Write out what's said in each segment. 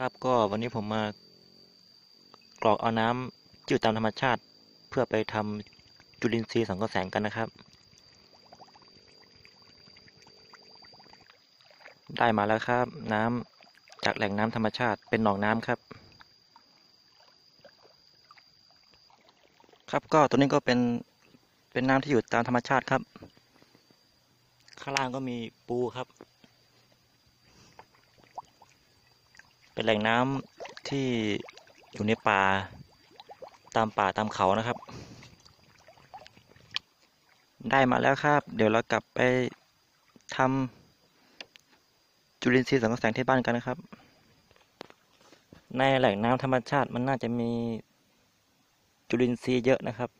ครับก็วันนี้ผมมากรอกเอาน้ำจืดตามธรรมชาติ เพื่อไปทำจุลินทรีย์สังเคราะห์แสงกันนะครับ ได้มาแล้วครับ น้ำจากแหล่งน้ำธรรมชาติเป็นหนองน้ำครับ ครับก็ตัวนี้ก็เป็นเป็นน้ำที่อยู่ตามธรรมชาติครับ ข้างล่างก็มีปูครับ เป็นแหล่งน้ำที่อยู่ในป่าตามป่าตามเขานะครับ ได้มาแล้วครับ เดี๋ยวเรากลับไปทำจุลินทรีย์สังเคราะแสงที่บ้านกันนะครับ ในแหล่งน้ำธรรมชาติมันน่าจะมีจุลินทรีย์เยอะนะครับ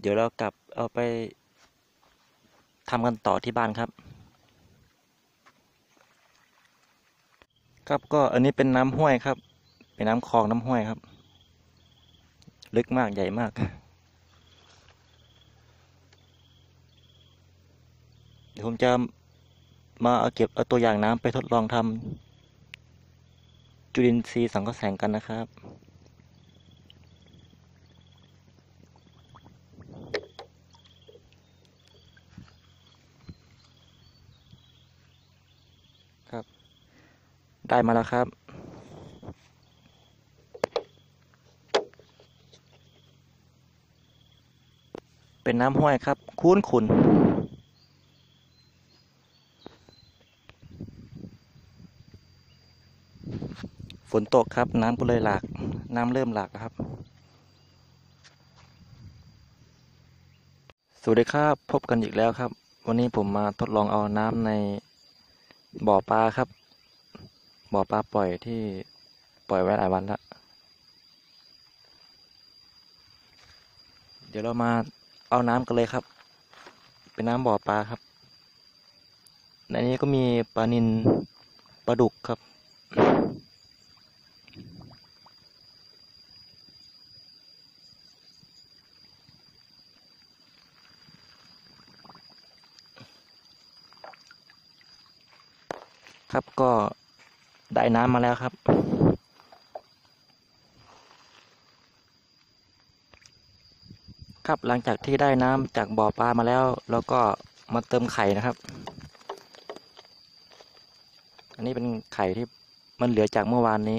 เดี๋ยวเรากลับเอาไปทำกันต่อที่บ้านครับ ครับก็อันนี้เป็นน้ำห้วยครับ เป็นน้ำคลองน้ำห้วยครับ ลึกมากใหญ่มาก เดี๋ยวผมจะมาเอาเก็บเอาตัวอย่างน้ำไปทดลองทำจุลินทรีย์สังเคราะห์แสงกันนะครับครับ ได้มาแล้วครับ เป็นน้ำห้วยครับคุ้นขุนฝนตกครับน้ำก็เลยหลาก น้ำเริ่มหลากครับ สวัสดีครับพบกันอีกแล้วครับ วันนี้ผมมาทดลองเอาน้ำในบ่อปลาครับ บ่อปลาปล่อยที่ปล่อยไว้หลายวันแล้วเดี๋ยวเรามาเอาน้ำกันเลยครับ เป็นน้ำบ่อปลาครับในนี้ก็มีปลานิลปลาดุกครับครับก็ ได้น้ำมาแล้วครับ ครับหลังจากที่ได้น้ำจากบ่อปลามาแล้วเราก็มาเติมไข่นะครับ อันนี้เป็นไข่ที่มันเหลือจากเมื่อวานนี้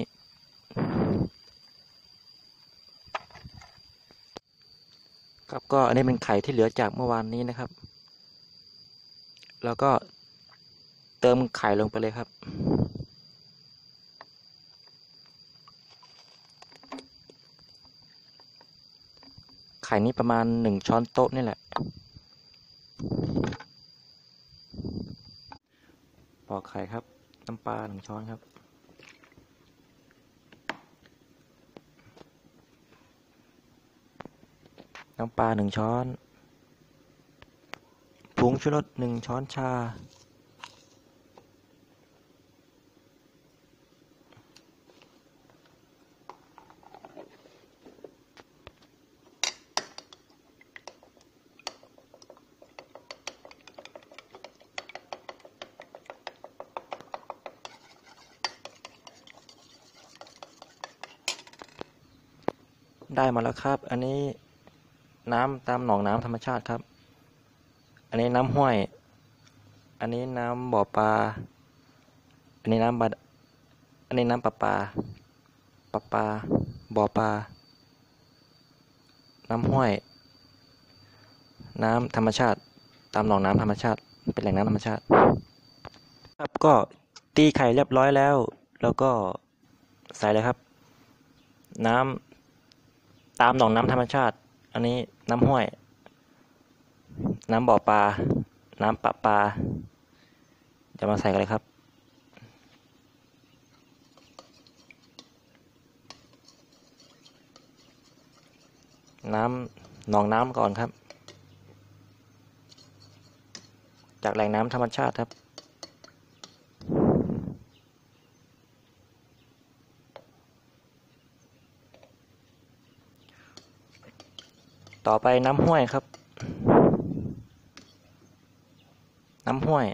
ครับก็อันนี้เป็นไข่ที่เหลือจากเมื่อวานนี้นะครับ แล้วก็เติมไข่ลงไปเลยครับ ไข่นี้ประมาณหนึ่งช้อนโต๊ะนี่แหละ ปอกไข่ครับ น้ำปลาหนึ่งช้อนครับ น้ำปลาหนึ่งช้อนผงชูรสหนึ่งช้อนชา ได้มาแล้วครับ อันนี้น้ำตามหนองน้ำธรรมชาติครับ อันนี้น้ำห้วย อันนี้น้ำบ่อปลา อันนี้น้ำบาดอันนี้น้ำประปาประปา บ่อปลา น้ำห้วย น้ำธรรมชาติ ตามหนองน้ำธรรมชาติ เป็นแหล่งน้ำธรรมชาติ ครับก็ตีไข่เรียบร้อยแล้ว แล้วก็ใส่เลยครับ น้ำ ตามหนองน้ำธรรมชาติ อันนี้น้ำห้วย น้ำบ่อปลา น้ำปะปลา จะมาใส่กันเลยครับ น้ำหนองน้ำก่อนครับ จากแหล่งน้ำธรรมชาติครับ ต่อไปน้ำห้วยครับ น้ำห้วย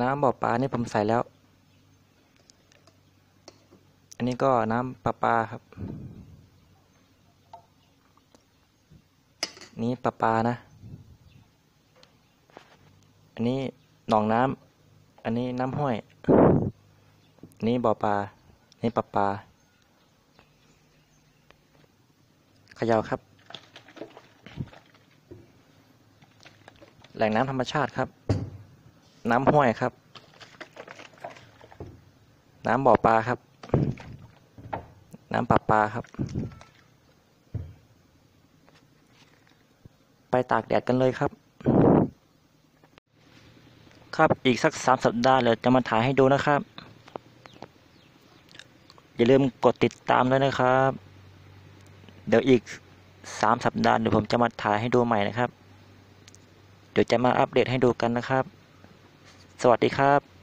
น้ำบ่อปลานี่ผมใส่แล้ว อันนี้ก็น้ำปลาปลาครับ นี้ปลาปลานะ อันนี้หนองน้ำ อันนี้น้ำห้อย นี่บ่อปลา นี่ประปลาขย่าครับ แหล่งน้ำธรรมชาติครับ น้ำห้วยครับ น้ำบ่อปลาครับ น้ำประปลาครับ ไปตากแดดกันเลยครับ ครับอีกสักสามสัปดาห์เลยจะมาถ่ายให้ดูนะครับ อย่าลืมกดติดตามด้วยนะครับ เดี๋ยวอีกสามสัปดาห์เดี๋ยวผมจะมาถ่ายให้ดูใหม่นะครับ เดี๋ยวจะมาอัปเดตให้ดูกันนะครับ สวัสดีครับ